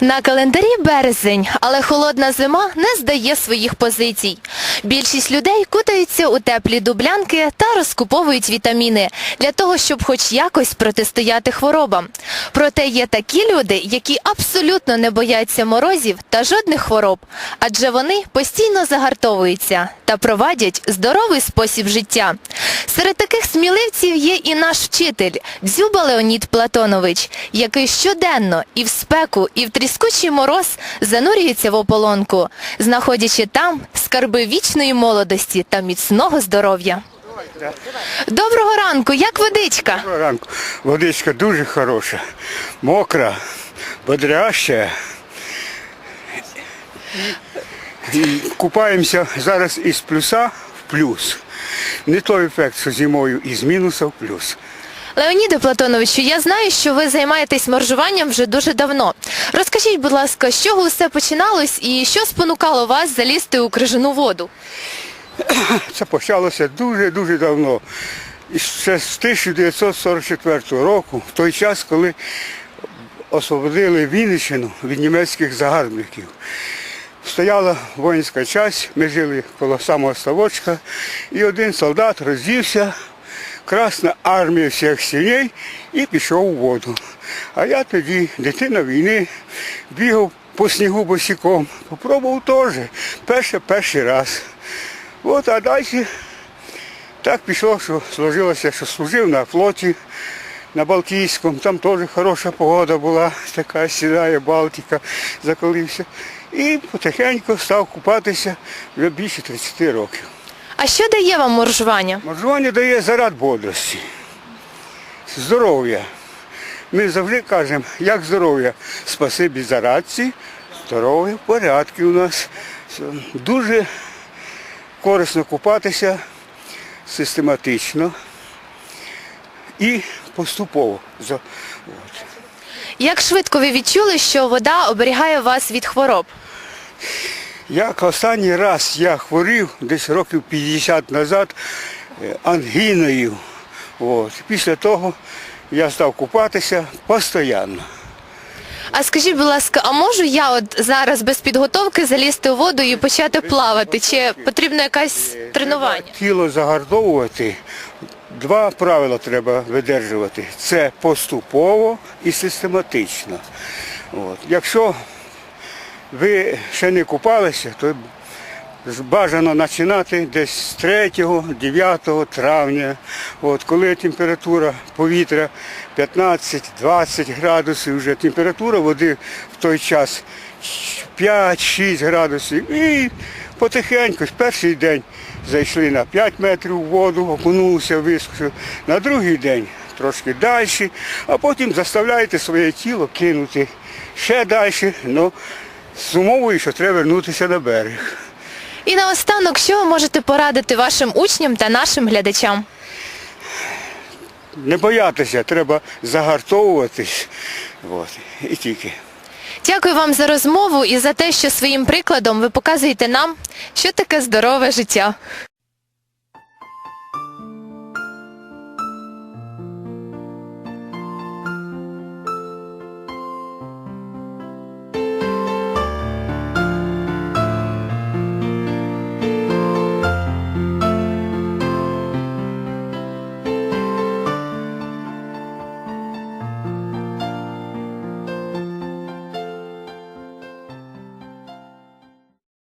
На календарі березень, але холодна зима не здає своїх позицій. Більшість людей кутаються у теплі дублянки та розкуповують вітаміни для того, щоб хоч якось протистояти хворобам. Проте є такі люди, які абсолютно не бояться морозів та жодних хвороб, адже вони постійно загартовуються та провадять здоровий спосіб життя. Серед таких сміливців є і наш вчитель Дзюба Леонід Платонович, який щоденно і в спеку, і в тріскучий мороз занурюється в ополонку, знаходячи там скарби вічної молодості та міцного здоров'я. Доброго ранку, як водичка? Доброго ранку. Водичка дуже хороша, мокра, бодряща. Купаємося зараз із плюса в плюс. Не той ефект, що зимою із мінуса в плюс. Леоніде Платоновичу, я знаю, що ви займаєтесь моржуванням вже дуже давно. Розкажіть, будь ласка, з чого все починалось і що спонукало вас залізти у крижану воду? Це почалося дуже-дуже давно. І ще з 1944 року, в той час, коли освободили Вінниччину від німецьких загарбників. Стояла воїнська часть, ми жили коло самого ставочка, і один солдат роздівся, Красна армія всіх синей і пішов у воду. А я тоді, дитина війни, бігав по снігу босиком. Попробував теж. Перше, перший раз. От, а далі так пішло, що сложилося, що служив на флоті на Балтійському, там теж хороша погода була, така сідає Балтика, закалився. І потихеньку став купатися вже більше 30 років. А що дає вам моржування? Моржування дає заряд бодрості, здоров'я. Ми завжди кажемо, як здоров'я, спасибі зарадці, здоров'я в порядку у нас. Дуже корисно купатися систематично і поступово. Як швидко ви відчули, що вода оберігає вас від хвороб? Як останній раз я хворів десь років 50 назад е, ангіною. От. Після того я став купатися постійно. А скажіть, будь ласка, а можу я от зараз без підготовки залізти у воду і почати плавати? Чи потрібно якесь тренування? Тіло загартовувати. Два правила треба видержувати. Це поступово і систематично. От. Якщо ви ще не купалися, то бажано починати десь з 3-9 травня. От, коли температура повітря 15-20 градусів, вже температура води в той час 5-6 градусів. І потихеньку, ж перший день зайшли на 5 метрів воду, окунулися, вискочили. На другий день трошки далі, а потім заставляєте своє тіло кинути ще далі, але з умовою, що треба вернутися на берег. І наостанок, що ви можете порадити вашим учням та нашим глядачам? Не боятися, треба загартовуватись. От, і тільки. Дякую вам за розмову і за те, що своїм прикладом ви показуєте нам, що таке здорове життя.